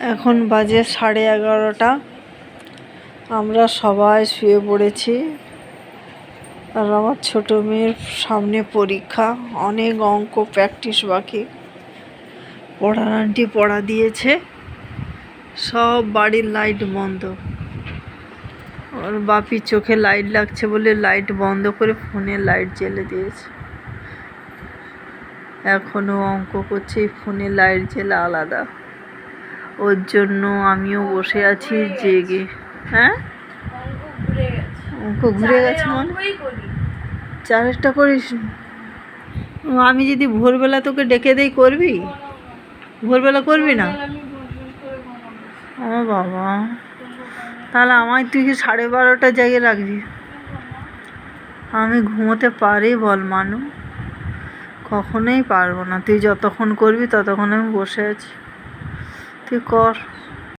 এখন বাজে সাড়ে এগারোটা। আমরা সবাই শুয়ে পড়েছি। আর আমার ছোটো মেয়ের সামনে পরীক্ষা। অনেক অঙ্ক প্র্যাকটিস বাকি। পড়ার আন্টি পড়া দিয়েছে। সব বাড়ির লাইট বন্ধ। ওর বাপির চোখে লাইট লাগছে বলে লাইট বন্ধ করে ফোনে লাইট জ্বেলে দিয়েছে। এখনও অঙ্ক করছে ফোনে লাইট জ্বেলে আলাদা। ওর জন্য আমিও বসে আছি জেগে। হ্যাঁ? অঙ্ক ঘুরে গেছে মানে? চারেরটা করিস? ও, আমি যদি ভোরবেলা তোকে ডেকে দেই করবি? ভোরবেলা করবি না? ও বাবা। তাহলে আমায় তুই কি সাড়ে বারোটা জায়গায় রাখবি। আমি ঘুমোতে পারি বল মানু। কখনোই পারব না। তুই যতক্ষণ করবি ততক্ষণ আমি বসে আছি। তুই কর